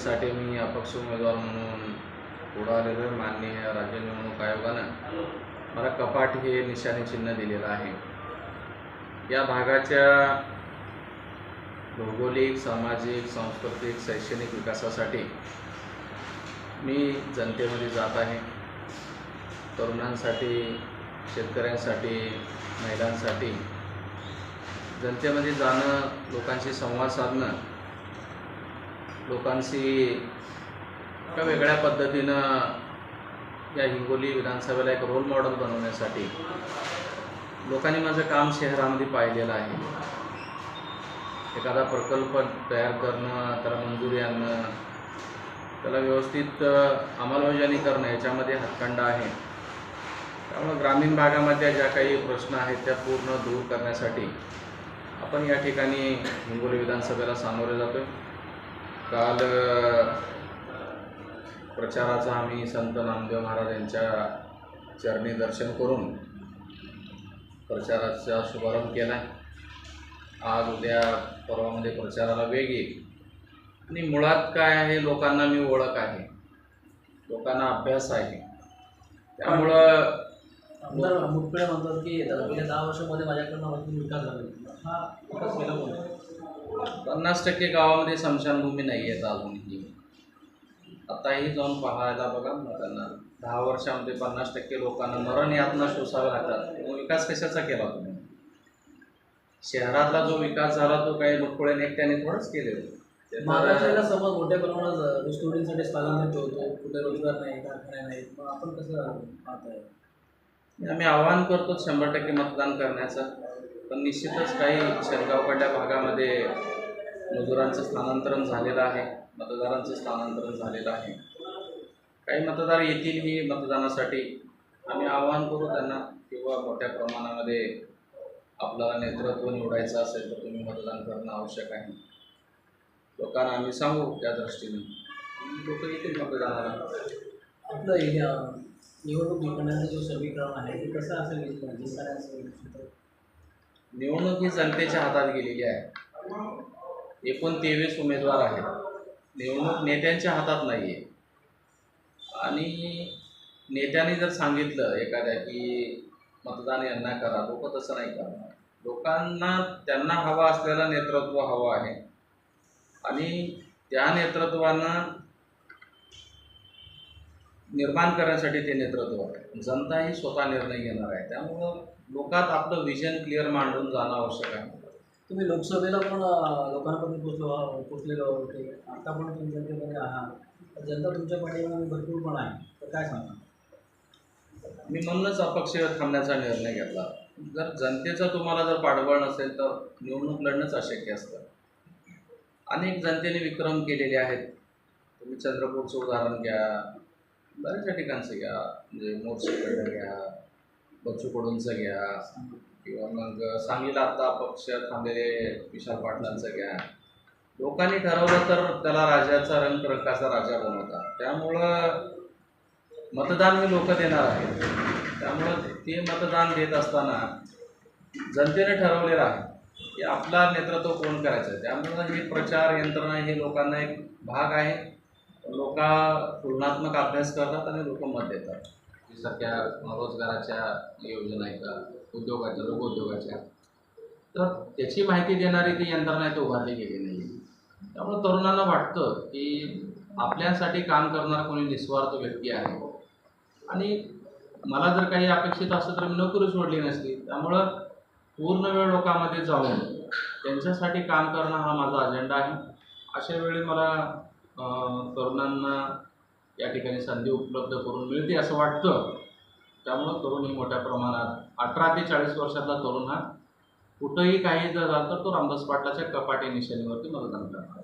निवडणुकीसाठी मी अपक्ष उमेदवार म्हणून पुढं आलेलो आहे. माननीय राज्य निवडणूक आयोगानं मला कपाट हे निशाणी चिन्ह दिलेलं आहे. या भागाच्या भौगोलिक सामाजिक सांस्कृतिक शैक्षणिक विकासासाठी मी जनतेमध्ये जात आहे. तरुणांसाठी शेतकऱ्यांसाठी महिलांसाठी जनतेमध्ये जाणं लोकांशी संवाद साधणं लोकांशी एका वेगळ्या पद्धतीनं या हिंगोली विधानसभेला एक रोल मॉडेल बनवण्यासाठी लोकांनी माझं काम शहरामध्ये पाहिलेलं आहे. एखादा प्रकल्प तयार करणं त्याला मंजुरी आणणं त्याला व्यवस्थित अंमलबजावणी करणं याच्यामध्ये हातखंड आहे. त्यामुळं ग्रामीण भागामध्ये ज्या काही प्रश्न आहेत त्या पूर्ण दूर करण्यासाठी आपण या ठिकाणी हिंगोली विधानसभेला सामोरे आहे काल प्रचाराचा आम्ही संत नामदेव महाराज यांच्या चरणी दर्शन करून प्रचाराचा शुभारंभ केला. आज उद्या परवामध्ये प्रचाराला वेग येईल. आणि मुळात काय आहे लोकांना मी ओळख आहे. लोकांना अभ्यास आहे. त्यामुळं आमदार मुटकुळे म्हणतात की गेल्या दहा वर्षामध्ये माझ्याकडनं विकास झाला. हा विकास केला पन्नास टक्के गावामध्ये स्मशानभूमी नाही आहेत अजूनही आताही जाऊन पाहायला बघा ना त्यांना दहा वर्षामध्ये पन्नास टक्के लोकांना मरण यातना सोसावे लागतात. मग विकास कशाचा केला तुम्ही? शहरातला जो विकास झाला तो काही मुटकुळे एकट्याने थोडंच केले महाराष्ट्राला समज मोठ्या प्रमाणात स्टुडंटसाठी स्थलांतरित होतो कुठे रोजगार नाही कारखाने नाहीत. मग आपण कसं पाहताय आम्ही आवाहन करतो शंभर टक्के मतदान करण्याचं. पण निश्चितच काही शेरगावकडल्या भागामध्ये मजुरांचं स्थानांतरण झालेलं आहे मतदारांचं स्थानांतरण झालेलं आहे. काही मतदार येतील ही मतदानासाठी. आम्ही आवाहन करू त्यांना किंवा मोठ्या प्रमाणामध्ये आपल्याला नेतृत्व निवडायचं असेल तर तुम्ही मतदान करणं आवश्यक आहे. लोकांना आम्ही सांगू त्या दृष्टीने. लोक येतील मतदानाला? आपलं निवडणूक जिंकण्याचं जो समीकरण आहे ते कसं असेल जिंकण्याचं म्हणजे निवडणूक ही जनतेच्या हातात गेलेली आहे. एकूण तेवीस उमेदवार आहेत. निवडणूक नेत्यांच्या हातात नाही आहे आणि नेत्यांनी जर सांगितलं एखाद्या की मतदान यांना करा लोक तसं नाही करणार. लोकांना त्यांना हवा असलेलं नेतृत्व हवं आहे. आणि त्या नेतृत्वानं निर्माण करण्यासाठी ते नेतृत्व आहे. जनता ही स्वतः निर्णय घेणार आहे. त्यामुळं लोकात आपलं विजन क्लिअर मांडून जाणं आवश्यक आहे. तुम्ही लोकसभेला पण लोकांपर्यंत पोचलो पोचलेलो होते आता पण तुम्ही जनतेमध्ये आहात. जनता तुमच्या पाठीमागे भरपूर पण आहे. तर काय सांगा मी म्हणूनच अपक्ष थांबण्याचा निर्णय घेतला. जर जनतेचं तुम्हाला जर पाठबळ नसेल तर निवडणूक लढणंच अशक्य असतं. अनेक जनतेने विक्रम केलेले आहेत. तुम्ही चंद्रपूरचं उदाहरण घ्या. बऱ्याचशा ठिकाणचं घ्या. म्हणजे मोर्चेकडं घ्या बच्चू कडूंचं घ्या किंवा मग सांगलीला आता अपक्ष थांबलेले विशाल पाटलांचं घ्या. लोकांनी ठरवलं तर त्याला राजाचा रंग रंगाचा राजा बनवतात. त्यामुळं मतदान हे लोक देणार आहेत त्यामुळं ते मतदान देत असताना जनतेने ठरवलेलं आहे की आपला नेतृत्व कोण करायचं? त्यामुळं हे प्रचार यंत्रणा हे लोकांना एक भाग आहे. लोक तुलनात्मक अभ्यास करतात आणि लोक मत देतात. सारख्या रोजगाराच्या योजना आहेत उद्योगाच्या लोकउद्योगाच्या तर त्याची माहिती देणारी ती यंत्रणा इथं उभारली गेली नाही त्यामुळे तरुणांना वाटतं की आपल्यासाठी काम करणारा कोणी निस्वार्थ व्यक्ती आहे. आणि मला जर काही अपेक्षित असतं तर मी नोकरी सोडली नसती. त्यामुळं पूर्ण वेळ लोकांमध्ये जाऊन त्यांच्यासाठी काम करणं हा माझा अजेंडा आहे. अशा वेळी मला तरुणांना या ठिकाणी संधी उपलब्ध करून मिळते असं वाटतं. त्यामुळं तरुण ही मोठ्या प्रमाणात अठरा ते चाळीस वर्षातला तरुण हा कुठंही काही जर झालं तर तो रामदास पाटलाच्या कपाटे निशाणीवरती मतदान करणार